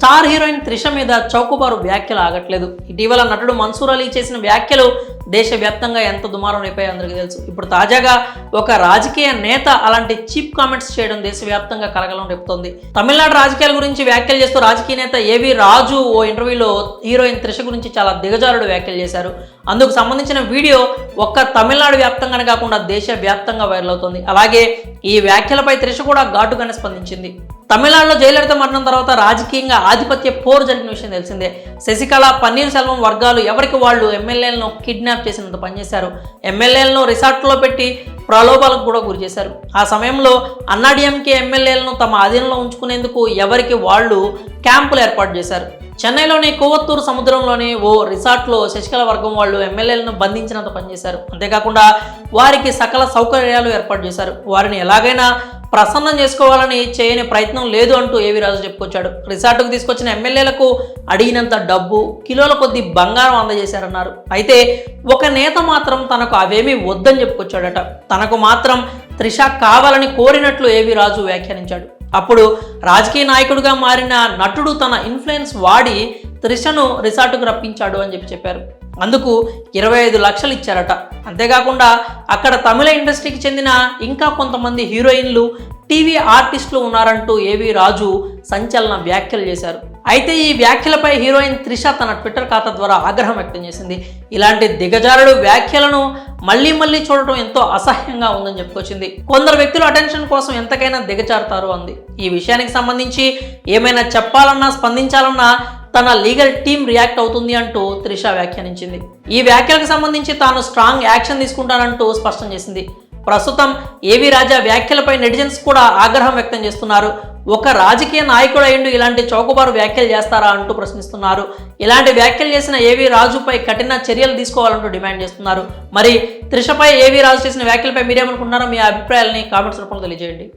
Star heroine Trisha మీద చౌకబారు వ్యాఖ్యలు ఆగట్లేదు. ఇటీవల నటుడు మన్సూర్ అలీ చేసిన వ్యాఖ్యలు దేశవ్యాప్తంగా ఎంత దుమారం అయిపోయాయి అందరికీ తెలుసు. ఇప్పుడు తాజాగా ఒక రాజకీయ నేత అలాంటి చీప్ కామెంట్స్ చేయడం దేశవ్యాప్తంగా కలగలం రేపుతోంది. తమిళనాడు రాజకీయాల గురించి వ్యాఖ్యలు చేస్తూ రాజకీయ నేత ఏవి రాజు ఓ ఇంటర్వ్యూలో హీరోయిన్ త్రిష గురించి చాలా దిగజారుడు వ్యాఖ్యలు చేశారు. అందుకు సంబంధించిన వీడియో ఒక్క తమిళనాడు వ్యాప్తంగానే కాకుండా దేశవ్యాప్తంగా వైరల్ అవుతోంది. అలాగే ఈ వ్యాఖ్యలపై త్రిష కూడా ఘాటుగానే స్పందించింది. తమిళనాడులో జయలలిత మరణం తర్వాత రాజకీయంగా ఆధిపత్య పోరు జరిగిన విషయం తెలిసిందే. శశికళ పన్నీర్ సెల్వం వర్గాలు ఎవరికి వాళ్ళు ఎమ్మెల్యేలను కిడ్నాప్ చేసినంత పనిచేశారు ఎమ్మెల్యేలను రిసార్ట్లో పెట్టి ప్రలోభాలకు కూడా గురి చేశారు. ఆ సమయంలో అన్నాడీఎంకే ఎమ్మెల్యేలను తమ అధీనంలో ఉంచుకునేందుకు ఎవరికి వాళ్ళు క్యాంపులు ఏర్పాటు చేశారు. చెన్నైలోని కొవ్వత్తూరు సముద్రంలోని ఓ రిసార్ట్లో శశికళ వర్గం వాళ్ళు ఎమ్మెల్యేలను బంధించినంత పనిచేశారు అంతేకాకుండా వారికి సకల సౌకర్యాలు ఏర్పాటు చేశారు. వారిని ఎలాగైనా ప్రసన్నం చేసుకోవాలని చేయని ప్రయత్నం లేదు అంటూ ఏవి రాజు చెప్పుకొచ్చాడు. రిసార్టుకు తీసుకొచ్చిన ఎమ్మెల్యేలకు అడిగినంత డబ్బు కిలోల కొద్ది బంగారం అందజేశారన్నారు. అయితే ఒక నేత మాత్రం తనకు అవేమీ వద్దని చెప్పుకొచ్చాడట. తనకు మాత్రం త్రిష కావాలని కోరినట్లు ఏవి రాజు వ్యాఖ్యానించాడు. అప్పుడు రాజకీయ నాయకుడిగా మారిన నటుడు తన ఇన్ఫ్లుయెన్స్ వాడి త్రిషను రిసార్టుకు రప్పించాడు అని చెప్పి చెప్పారు. అందుకు ఇరవై ఐదు లక్షలు ఇచ్చారట. అంతేకాకుండా అక్కడ తమిళ ఇండస్ట్రీకి చెందిన ఇంకా కొంతమంది హీరోయిన్లు టీవీ ఆర్టిస్టులు ఉన్నారంటూ ఏవి రాజు సంచలన వ్యాఖ్యలు చేశారు. అయితే ఈ వ్యాఖ్యలపై హీరోయిన్ త్రిష తన ట్విట్టర్ ఖాతా ద్వారా ఆగ్రహం వ్యక్తం చేసింది. ఇలాంటి దిగజారుడు వ్యాఖ్యలను మళ్ళీ మళ్ళీ చూడటం ఎంతో అసహ్యంగా ఉందని చెప్పుకొచ్చింది. కొందరు వ్యక్తులు అటెన్షన్ కోసం ఎంతకైనా దిగజారుతారు అంది. ఈ విషయానికి సంబంధించి ఏమైనా చెప్పాలన్నా స్పందించాలన్నా తన లీగల్ టీం రియాక్ట్ అవుతుంది అంటూ త్రిష వ్యాఖ్యానించింది. ఈ వ్యాఖ్యలకు సంబంధించి తాను స్ట్రాంగ్ యాక్షన్ తీసుకుంటానంటూ స్పష్టం చేసింది. ప్రస్తుతం ఏవి రాజా వ్యాఖ్యలపై నెటిజన్స్ కూడా ఆగ్రహం వ్యక్తం చేస్తున్నారు. ఒక రాజకీయ నాయకుడు అయిండు ఇలాంటి చౌకబారు వ్యాఖ్యలు చేస్తారా అంటూ ప్రశ్నిస్తున్నారు. ఇలాంటి వ్యాఖ్యలు చేసిన ఏవి రాజుపై కఠిన చర్యలు తీసుకోవాలంటూ డిమాండ్ చేస్తున్నారు. మరి త్రిషపై ఏవి రాజు చేసిన వ్యాఖ్యలపై మీరేమనుకుంటున్నారో మీ అభిప్రాయాలని కామెంట్స్ రూపంలో తెలియజేయండి.